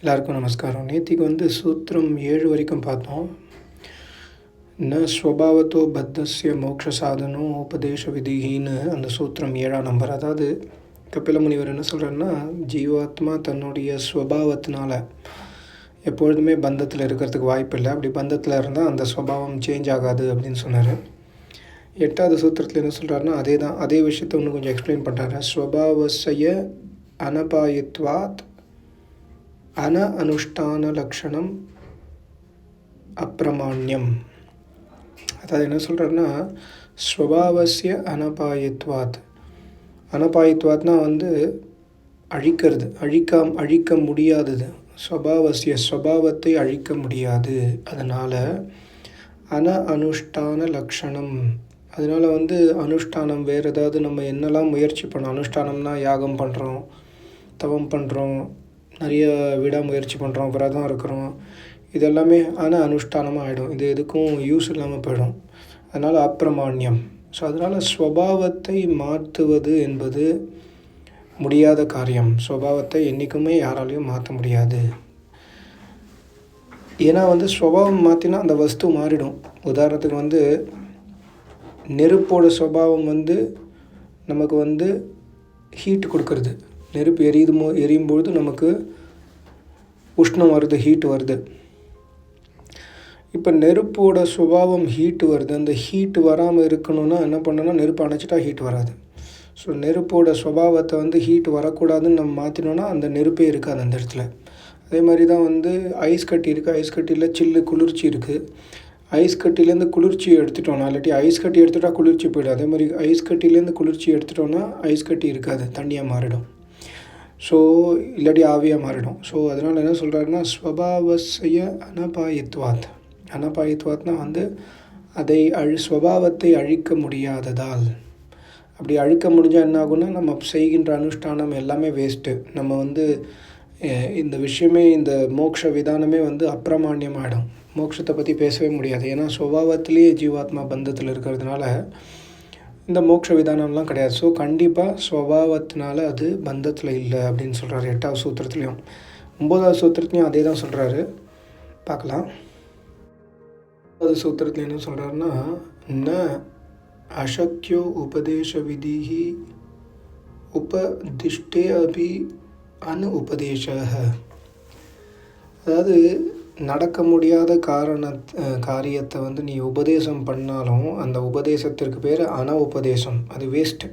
எல்லாருக்கும் நமஸ்காரம். நேத்திக்கு வந்து சூத்திரம் ஏழு வரைக்கும் பார்த்தோம். ந ஸ்வபாவத்தோ பத்தஸ்ய மோட்ச சாதனம் உபதேச விதிகின்னு அந்த சூத்திரம் ஏழாம் நம்பர். அதாவது கபில முனிவர் என்ன சொல்கிறாருன்னா ஜீவாத்மா தன்னுடைய ஸ்வபாவத்தினால எப்பொழுதுமே பந்தத்தில் இருக்கிறதுக்கு வாய்ப்பு இல்லை. அப்படி பந்தத்தில் இருந்தால் அந்த ஸ்வபாவம் சேஞ்ச் ஆகாது அப்படின்னு சொன்னார். எட்டாவது சூத்திரத்தில் என்ன சொல்கிறாருன்னா அதே தான் அதே விஷயத்தை இன்னும் கொஞ்சம் எக்ஸ்பிளைன் பண்ணுறாரு ஸ்வபாவசய அனபாயித்வாத் அன அனுஷ்டான லக்ஷணம் அப்பிரமாண்யம். அதாவது என்ன சொல்கிறேன்னா ஸ்வபாவசிய அனபாயித்வாத். அனபாயித்வாத்னா வந்து அழிக்கிறது அழிக்காம் அழிக்க முடியாதது. ஸ்வபாவசிய ஸ்வபாவத்தை அழிக்க முடியாது. அதனால் அன அனுஷ்டான லக்ஷணம் அதனால் வந்து அனுஷ்டானம் வேறு ஏதாவது நம்ம என்னெல்லாம் முயற்சி பண்ணோம்? அனுஷ்டானம்னா யாகம் பண்ணுறோம் தவம் பண்ணுறோம் நிறைய விடாமுயற்சி பண்ணுறோம் விரதம் இருக்கிறோம். இதெல்லாமே ஆனால் அனுஷ்டானமாக ஆகிடும் இது எதுக்கும் யூஸ் இல்லாமல் போயிடும். அதனால் அப்பிரமாண்யம். ஸோ அதனால் ஸ்வபாவத்தை மாற்றுவது என்பது முடியாத காரியம். ஸ்வபாவத்தை என்றைக்குமே யாராலையும் மாற்ற முடியாது. ஏன்னா வந்து ஸ்வபாவம் மாற்றினா அந்த வஸ்து மாறிடும். உதாரணத்துக்கு வந்து நெருப்போட சுபாவம் வந்து நமக்கு வந்து ஹீட் கொடுக்கறது. நெருப்பு எரியுதுமோ எரியும் பொழுது நமக்கு உஷ்ணம் வருது ஹீட் வருது. இப்போ நெருப்போட சுபாவம் ஹீட் வருது. அந்த ஹீட் வராமல் இருக்கணும்னா என்ன பண்ணணும்னா நெருப்பு அணைச்சிட்டா ஹீட் வராது. ஸோ நெருப்போட சுபாவத்தை வந்து ஹீட் வரக்கூடாதுன்னு நம்ம மாற்றினோன்னா அந்த நெருப்பே இருக்காது அந்த இடத்துல. அதே மாதிரி தான் வந்து ஐஸ் கட்டி இருக்குது ஐஸ் கட்டியில் சில்லு குளிர்ச்சி இருக்குது ஐஸ் கட்டிலேருந்து குளிர்ச்சி எடுத்துட்டோம்னா இல்லாட்டி ஐஸ் கட்டி எடுத்துட்டா குளிர்ச்சி போயிடும். அதே மாதிரி ஐஸ் கட்டிலேருந்து குளிர்ச்சி எடுத்துட்டோன்னா ஐஸ் கட்டி இருக்காது. தண்ணியாக மாறிடும். ஸோ இல்லாட்டி ஆவியாக மாறிடும். ஸோ அதனால் என்ன சொல்கிறாருன்னா ஸ்வபாவசிய அனபாயித்வாத். அனபாயித்வாத்னா வந்து அதை அழி ஸ்வபாவத்தை அழிக்க முடியாததால். அப்படி அழிக்க முடிஞ்சால் என்ன ஆகும்னா நம்ம செய்கின்ற அனுஷ்டானம் எல்லாமே வேஸ்ட்டு நம்ம வந்து இந்த விஷயமே இந்த மோக்ஷ விதானமே வந்து அப்பிரமாண்யமாகிடும் மோட்சத்தை பற்றி பேசவே முடியாது. ஏன்னா சுபாவத்திலேயே ஜீவாத்மா பந்தத்தில் இருக்கிறதுனால இந்த மோட்ச விதானம்லாம் கிடையாது. ஸோ கண்டிப்பாக ஸ்வபாவத்தினால அது பந்தத்தில் இல்லை அப்படின்னு சொல்கிறாரு எட்டாவது சூத்திரத்துலேயும். ஒம்போதாவது சூத்திரத்துலையும் அதே தான் சொல்கிறாரு பார்க்கலாம். ஒன்பதாவது சூத்திரத்தில் என்ன சொல்கிறாருன்னா ந அசக்கியோ உபதேச விதிஹி உபதிஷ்டே அபி அனு உபதேச அதாவது நடக்க முடியாத காரண காரியத்தை வந்து நீ உபதேசம் பண்ணாலும் அந்த உபதேசத்திற்கு பேர் அன உபதேசம். அது வேஸ்ட்டு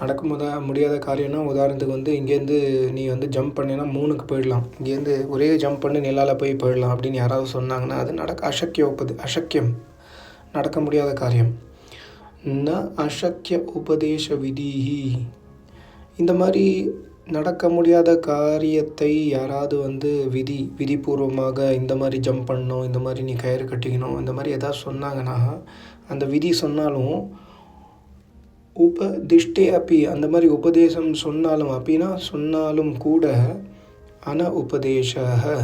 நடக்க முத முடியாத காரியம்னா உதாரணத்துக்கு வந்து இங்கேருந்து நீ வந்து ஜம்ப் பண்ணினா மூணுக்கு போயிடலாம். இங்கேருந்து ஒரே ஜம்ப் பண்ணி நிலால் போய் போயிடலாம் அப்படின்னு யாராவது சொன்னாங்கன்னா அது நடக்க அசக்கிய உபது அசக்கியம் நடக்க முடியாத காரியம். ந அசக்கிய உபதேச விதிஹி. இந்த மாதிரி நடக்க முடியாத காரியத்தை யாராவது வந்து விதி விதிபூர்வமாக இந்த மாதிரி ஜம்ப் பண்ணணும் இந்த மாதிரி நீ கயிறு கட்டிக்கணும் இந்த மாதிரி எதாவது சொன்னாங்கன்னா அந்த விதி சொன்னாலும் உபதிஷ்டே அப்பி அந்த மாதிரி உபதேசம் சொன்னாலும் அப்படின்னா சொன்னாலும் கூட அன உபதேச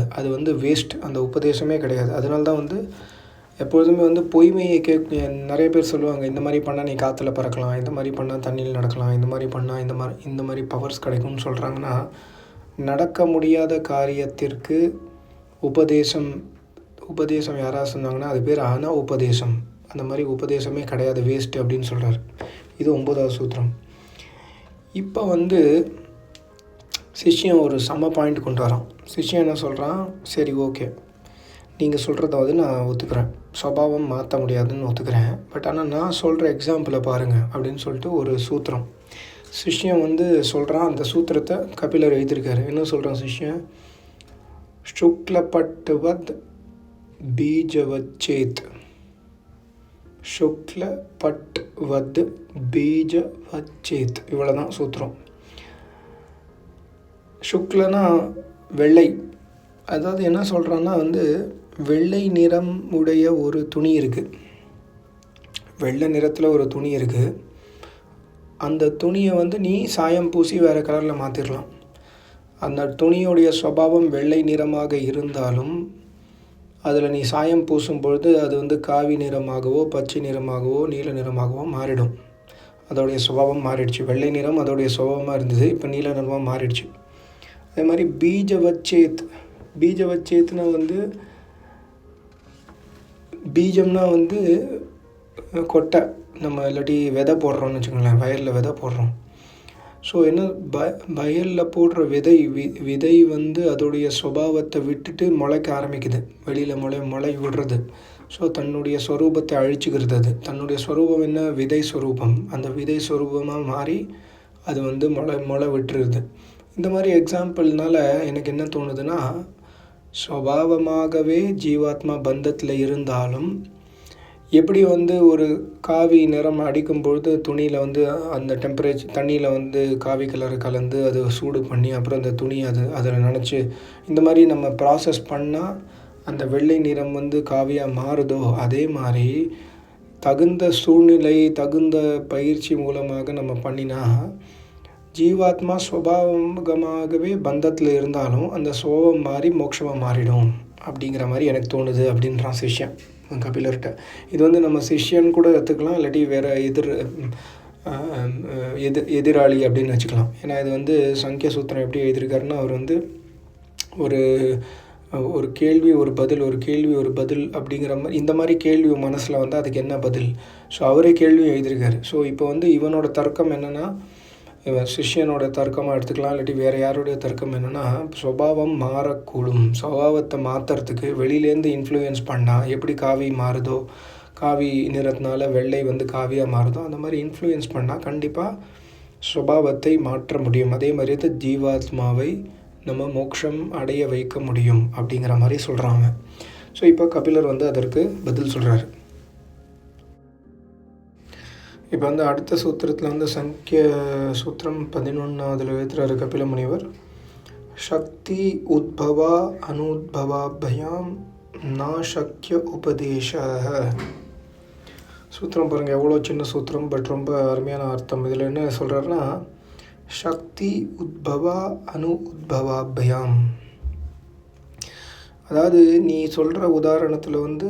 அது வந்து வேஸ்ட் அந்த உபதேசமே கிடையாது. அதனால தான் வந்து எப்பொழுதுமே வந்து பொய்மையை கேட்க நிறைய பேர் சொல்லுவாங்க இந்த மாதிரி பண்ணால் நீ காற்றுல பறக்கலாம் இந்த மாதிரி பண்ணால் தண்ணியில் நடக்கலாம் இந்த மாதிரி பண்ணால் இந்த மாதிரி இந்த மாதிரி பவர்ஸ் கிடைக்கும்னு சொல்கிறாங்கன்னா நடக்க முடியாத காரியத்திற்கு உபதேசம் உபதேசம் யாராவது சொன்னாங்கன்னா அது பேர் ஆனா உபதேசம். அந்த மாதிரி உபதேசமே கிடையாது வேஸ்ட்டு அப்படின்னு சொல்கிறார் இது ஒம்பதாவது சூத்திரம். இப்போ வந்து சிஷ்யன் ஒரு சம பாயிண்ட் கொண்டு வரான். சிஷ்யன் என்ன சொல்கிறான் சரி ஓகே நீங்கள் சொல்கிறத வந்து நான் ஒத்துக்கிறேன். சுபாவம் மாற்ற முடியாதுன்னு ஒத்துக்கிறேன். பட் ஆனால் நான் சொல்கிற எக்ஸாம்பிளை பாருங்கள் அப்படின்னு சொல்லிட்டு ஒரு சூத்திரம். சிஷ்யம் வந்து சொல்கிறான் அந்த சூத்திரத்தை கபிலர் எழுதியிருக்காரு. என்ன சொல்கிறான் சிஷ்யன் சுக்லப்பட்டுவத் பீஜவச்சேத். சுக்லபட் வத் பீஜவச்சேத். இவ்வளோ தான் சூத்திரம். சுக்லனா வெள்ளை. அதாவது என்ன சொல்கிறான்னா வந்து வெள்ளை நிறம் உடைய ஒரு துணி இருக்குது வெள்ளை நிறத்தில் ஒரு துணி இருக்குது அந்த துணியை வந்து நீ சாயம் பூசி வேறு கலரில் மாற்றிடலாம் அந்த துணியுடைய சுவாவம் வெள்ளை நிறமாக இருந்தாலும் அதில் நீ சாயம் பூசும் பொழுது அது வந்து காவி நிறமாகவோ பச்சை நிறமாகவோ நீல நிறமாகவோ மாறிடும். அதோடைய சுபாவம் மாறிடுச்சு. வெள்ளை நிறம் அதோடைய சுபாவமாக இருந்தது இப்போ நீல நிறமாக மாறிடுச்சு. அதே மாதிரி பீஜ வச்சேத் பீஜவச்சேத்னா வந்து பீஜம்னா வந்து கொட்டை. நம்ம இல்லாட்டி விதை போடுறோம்னு வச்சுக்கோங்களேன் வயலில் விதை போடுறோம். ஸோ என்ன ப வயலில் போடுற விதை வி விதை வந்து அதோடைய சுபாவத்தை விட்டுட்டு முளைக்க ஆரம்பிக்குது. வெளியில் முளை முளை விடுறது. ஸோ தன்னுடைய ஸ்வரூபத்தை அழிச்சுக்கிறது அது. தன்னுடைய ஸ்வரூபம் என்ன? விதை ஸ்வரூபம் அந்த விதை ஸ்வரூபமாக மாறி அது வந்து முளை முளை விட்டுருது. இந்த மாதிரி எக்ஸாம்பிள்னால எனக்கு என்ன தோணுதுன்னா சுவாவமாகவே ஜீவாத்மா பந்தத்தில் இருந்தாலும் எப்படி வந்து ஒரு காவி நிறம் அடிக்கும் பொழுது துணியில் வந்து அந்த டெம்பரேச்சர் தண்ணியில் வந்து காவி கலர் கலந்து அது சூடு பண்ணி அப்புறம் அந்த துணி அது அதில் நினச்சி இந்த மாதிரி நம்ம ப்ராசஸ் பண்ணால் அந்த வெள்ளை நிறம் வந்து காவியாக மாறுதோ அதே மாதிரி தகுந்த சூழ்நிலை தகுந்த பயிற்சி மூலமாக நம்ம பண்ணினா ஜீவாத்மா சுவாவகமாகவே பந்தத்தில் இருந்தாலும் அந்த சோபம் மாறி மோட்சமாக மாறிடும் அப்படிங்கிற மாதிரி எனக்கு தோணுது அப்படின்றான் சிஷ்யன் கபிலர்கிட்ட. இது வந்து நம்ம சிஷ்யன் கூட எடுத்துக்கலாம் இல்லாட்டி வேறு எதிர் எதிர் எதிராளி அப்படின்னு வச்சுக்கலாம். ஏன்னா இது வந்து சங்கிய சூத்திரம் எப்படி எழுதியிருக்காருன்னா அவர் வந்து ஒரு ஒரு கேள்வி ஒரு பதில் ஒரு கேள்வி ஒரு பதில் அப்படிங்கிற மாதிரி இந்த மாதிரி கேள்வி மனசில் வந்து அதுக்கு என்ன பதில்? ஸோ அவரே கேள்வி எழுதியிருக்காரு. ஸோ இப்போ வந்து இவனோட தர்க்கம் என்னென்னா இவன் சிஷ்யனோட தர்க்கமாக எடுத்துக்கலாம் இல்லாட்டி வேறு யாருடைய தர்க்கம் என்னென்னா சுபாவம் மாறக்கூடும். சுபாவத்தை மாற்றுறதுக்கு வெளியிலேருந்து இன்ஃப்ளூயன்ஸ் பண்ணால் எப்படி காவி மாறுதோ காவி நிறத்தினால வெள்ளை வந்து காவியாக மாறுதோ அந்த மாதிரி இன்ஃப்ளூயன்ஸ் பண்ணால் கண்டிப்பாக சுபாவத்தை மாற்ற முடியும். அதே மாதிரி தான் ஜீவாத்மாவை நம்ம மோட்சம் அடைய வைக்க முடியும் அப்படிங்கிற மாதிரி சொல்கிறாங்க ஸோ இப்போ கபிலர் வந்து அதற்கு பதில் சொல்கிறாரு இப்போ வந்து அடுத்த சூத்திரத்தில் வந்து சங்கிய சூத்திரம் பதினொன்றாவதுல எழுத்துறாரு கபில முனிவர் சக்தி உத்பவா அனுத்பவாபியாம் நாசக்கிய உபதேச சூத்திரம் பாருங்கள் எவ்வளோ சின்ன சூத்திரம் பட் ரொம்ப அருமையான அர்த்தம். இதில் என்ன சொல்கிறாருன்னா சக்தி உத்பவா அனு உத்பவாபயாம் அதாவது நீ சொல்கிற உதாரணத்தில் வந்து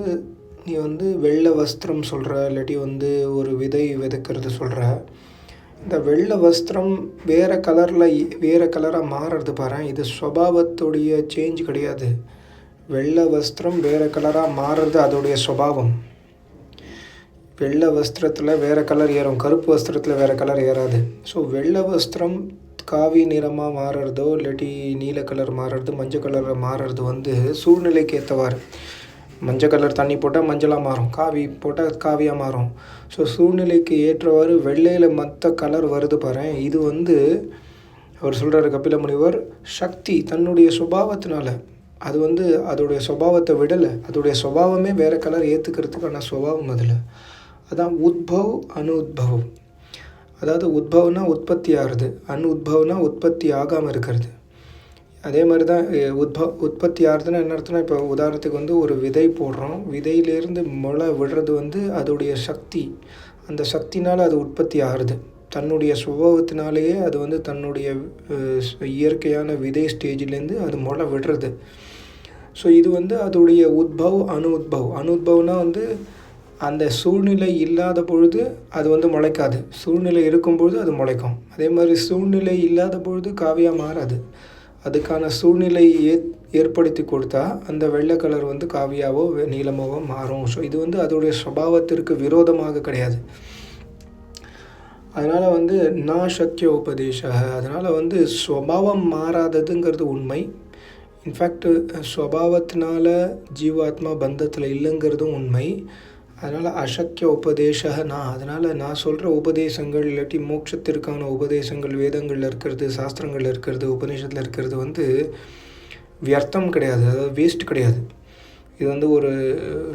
நீ வந்து வெள்ளை வஸ்திரம் சொல்கிற இல்லாட்டி வந்து ஒரு விதை விதைக்கிறது சொல்கிற இந்த வெள்ளை வஸ்திரம் வேறு கலரில் வேறு கலராக மாறுறது பாரு இது சுவாவத்துடைய சேஞ்ச் கிடையாது. வெள்ளை வஸ்திரம் வேறு கலராக மாறுறது அதோடைய சுபாவம் வெள்ளை வஸ்திரத்தில் வேறு கலர் ஏறும். கருப்பு வஸ்திரத்தில் வேறு கலர் ஏறாது. ஸோ வெள்ளை வஸ்திரம் காவி நிறமாக மாறுறதோ இல்லாட்டி நீல கலர் மாறுறது மஞ்சள் கலரில் மாறுறது வந்து சூழ்நிலைக்கு ஏற்றவாறு மஞ்சள் கலர் தண்ணி போட்டால் மஞ்சளாக மாறும். காவி போட்டால் காவியாக மாறும். ஸோ சூழ்நிலைக்கு ஏற்றவாறு வெள்ளையில் மற்ற கலர் வருது பாரு இது வந்து அவர் சொல்கிறாரு கபில முனிவர் சக்தி தன்னுடைய சுபாவத்தினால. அது வந்து அதோடைய சுபாவத்தை விடலை. அதோடைய சுபாவமே வேறு கலர் ஏற்றுக்கிறதுக்கான சுபாவம் அதில். அதான் உத்பவ் அணு உத்பவம் அதாவது உத்பவனா உற்பத்தி ஆகிறது. அணு உத்பவனா உற்பத்தி ஆகாமல் இருக்கிறது. அதே மாதிரி தான் உத்ப உற்பத்தி ஆகுதுன்னா என்ன அர்த்தம்னா இப்போ உதாரணத்துக்கு வந்து ஒரு விதை போடுறோம். விதையிலேருந்து முளை விடுறது வந்து அதோடைய சக்தி. அந்த சக்தினால் அது உற்பத்தி ஆகிறது தன்னுடைய சுபாவத்தினாலேயே அது வந்து தன்னுடைய இயற்கையான விதை ஸ்டேஜ்லேருந்து அது முளை விடுறது. ஸோ இது வந்து அதோடைய உத்பவ் அணு உத்பவ். அணு உத்பவ்னா வந்து அந்த சூழ்நிலை இல்லாத பொழுது அது வந்து முளைக்காது. சூழ்நிலை இருக்கும் பொழுது அது முளைக்கும். அதே மாதிரி சூழ்நிலை இல்லாத பொழுது காவியாக மாறாது. அதுக்கான சூழ்நிலை ஏ ஏற்படுத்தி கொடுத்தா அந்த வெள்ளை கலர் வந்து காவியாவோ நீளமாவோ மாறும். ஸோ இது வந்து அதோடைய சுபாவத்திற்கு விரோதமாக கிடையாது. அதனால் வந்து நான் சக்கிய உபதேச அதனால் வந்து ஸ்வபாவம் மாறாததுங்கிறது உண்மை. இன்ஃபேக்ட் ஸ்வபாவத்தினால ஜீவாத்மா பந்தத்தில் இல்லைங்கிறதும் உண்மை. அதனால் அசக்கிய உபதேச நான் அதனால் நான் சொல்கிற உபதேசங்கள் இல்லாட்டி மோட்சத்திற்கான உபதேசங்கள் வேதங்களில் இருக்கிறது சாஸ்திரங்களில் இருக்கிறது உபநிஷத்தில் இருக்கிறது வந்து வியர்த்தம் கிடையாது. அதாவது வேஸ்ட் கிடையாது. இது வந்து ஒரு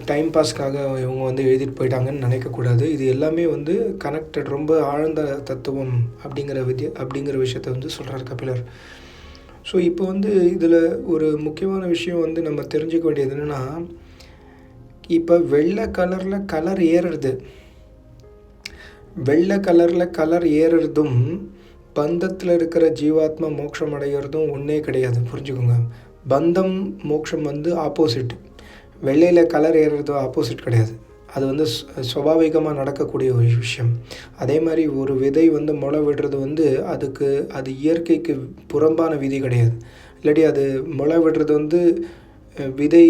டைம் பாஸ்க்காக இவங்க வந்து எழுதிட்டு போயிட்டாங்கன்னு நினைக்கக்கூடாது. இது எல்லாமே வந்து கனெக்டட் ரொம்ப ஆழ்ந்த தத்துவம் அப்படிங்கிற வித்ய அப்படிங்கிற விஷயத்த வந்து சொல்கிறார் கபிலர். ஸோ இப்போ வந்து இதில் ஒரு முக்கியமான விஷயம் வந்து நம்ம தெரிஞ்சுக்க வேண்டியது என்னென்னா இப்போ வெள்ளை கலரில் கலர் ஏறுறது. வெள்ளை கலரில் கலர் ஏறுறதும் பந்தத்தில் இருக்கிற ஜீவாத்மா மோட்சம் அடைகிறதும் ஒன்றே கிடையாது. புரிஞ்சுக்கோங்க. பந்தம் மோட்சம் வந்து ஆப்போசிட் வெள்ளையில் கலர் ஏறுறது ஆப்போசிட் கிடையாது. அது வந்து சுவாவிகமாக நடக்கக்கூடிய ஒரு விஷயம். அதே மாதிரி ஒரு விதை வந்து முளை விடுறது வந்து அதுக்கு அது இயற்கைக்கு புறம்பான விதி கிடையாது. இல்லாட்டி அது முளை விடுறது வந்து விதை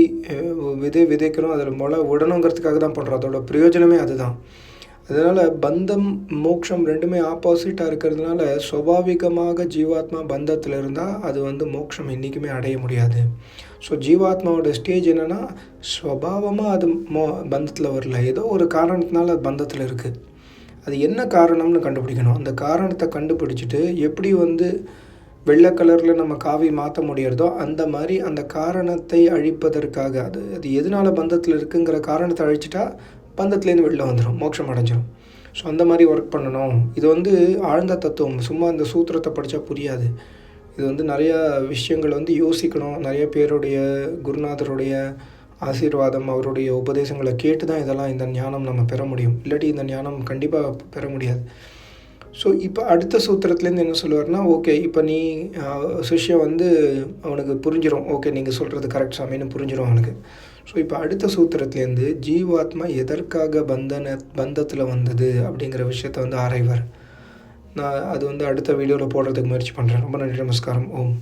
விதை விதைக்கிறோம் அதில் முளை விடணுங்கிறதுக்காக தான் பண்ணுறோம் அதோட பிரயோஜனமே அதுதான். அதனால் பந்தம் மோட்சம் ரெண்டுமே ஆப்போசிட்டாக இருக்கிறதுனால சுவாவிகமாக ஜீவாத்மா பந்தத்தில் இருந்தால் அது வந்து மோட்சம் என்றைக்குமே அடைய முடியாது. ஸோ ஜீவாத்மாவோட ஸ்டேஜ் என்னென்னா ஸ்வபாவமாக அது மோ பந்தத்தில் வரல. ஏதோ ஒரு காரணத்தினால அது பந்தத்தில் இருக்குது அது என்ன காரணம்னு கண்டுபிடிக்கணும். அந்த காரணத்தை கண்டுபிடிச்சிட்டு எப்படி வந்து வெள்ளை கலரில் நம்ம காவி மாற்ற முடியறதோ அந்த மாதிரி அந்த காரணத்தை அழிப்பதற்காக அது அது எதனால் பந்தத்தில் இருக்குங்கிற காரணத்தை அழிச்சிட்டா பந்தத்துலேருந்து வெளில வந்துடும் மோட்சம் அடைஞ்சிடும் ஸோ அந்த மாதிரி ஒர்க் பண்ணணும். இது வந்து ஆழ்ந்த தத்துவம். சும்மா இந்த சூத்திரத்தை படித்தா புரியாது. இது வந்து நிறையா விஷயங்கள் வந்து யோசிக்கணும். நிறைய பேருடைய குருநாதருடைய ஆசீர்வாதம் அவருடைய உபதேசங்களை கேட்டு தான் இதெல்லாம் இந்த ஞானம் நம்ம பெற முடியும். இல்லாட்டி இந்த ஞானம் கண்டிப்பாக பெற முடியாது. ஸோ இப்போ அடுத்த சூத்திரத்துலேருந்து என்ன சொல்லுவார்னா ஓகே இப்போ நீ சிஷ்யம் வந்து அவனுக்கு புரிஞ்சிடும் ஓகே நீங்கள் சொல்கிறது கரெக்ட் சாமின்னு புரிஞ்சிடும் அவனுக்கு. ஸோ இப்போ அடுத்த சூத்திரத்துலேருந்து ஜீவாத்மா எதற்காக பந்தன பந்தத்தில் வந்தது அப்படிங்கிற விஷயத்த வந்து ஆராய்வார். நான் அது வந்து அடுத்த வீடியோவில் போடுறதுக்கு முயற்சி பண்ணுறேன் ரொம்ப நன்றி நமஸ்காரம். ஓம்.